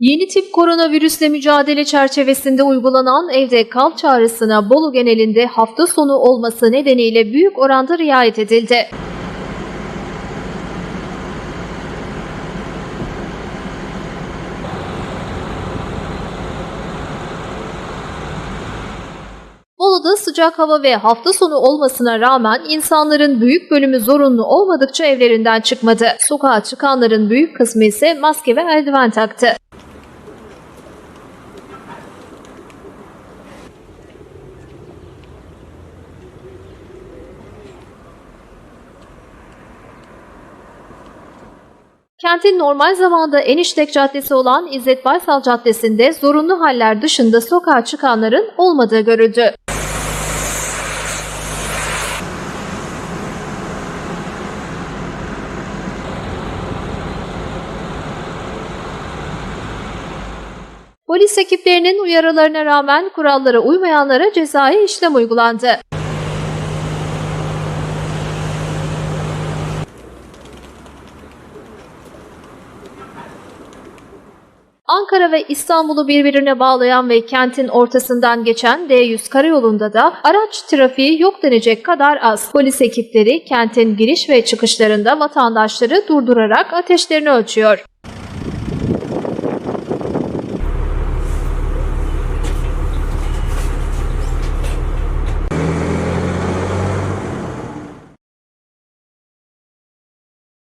Yeni tip koronavirüsle mücadele çerçevesinde uygulanan evde kal çağrısına Bolu genelinde hafta sonu olması nedeniyle büyük oranda riayet edildi. Bolu'da sıcak hava ve hafta sonu olmasına rağmen insanların büyük bölümü zorunlu olmadıkça evlerinden çıkmadı. Sokağa çıkanların büyük kısmı ise maske ve eldiven taktı. Kentin normal zamanda en caddesi olan İzzet Baysal Caddesi'nde zorunlu haller dışında sokağa çıkanların olmadığı görüldü. Polis ekiplerinin uyarılarına rağmen kurallara uymayanlara cezai işlem uygulandı. Ankara ve İstanbul'u birbirine bağlayan ve kentin ortasından geçen D100 karayolunda da araç trafiği yok denecek kadar az. Polis ekipleri kentin giriş ve çıkışlarında vatandaşları durdurarak ateşlerini ölçüyor.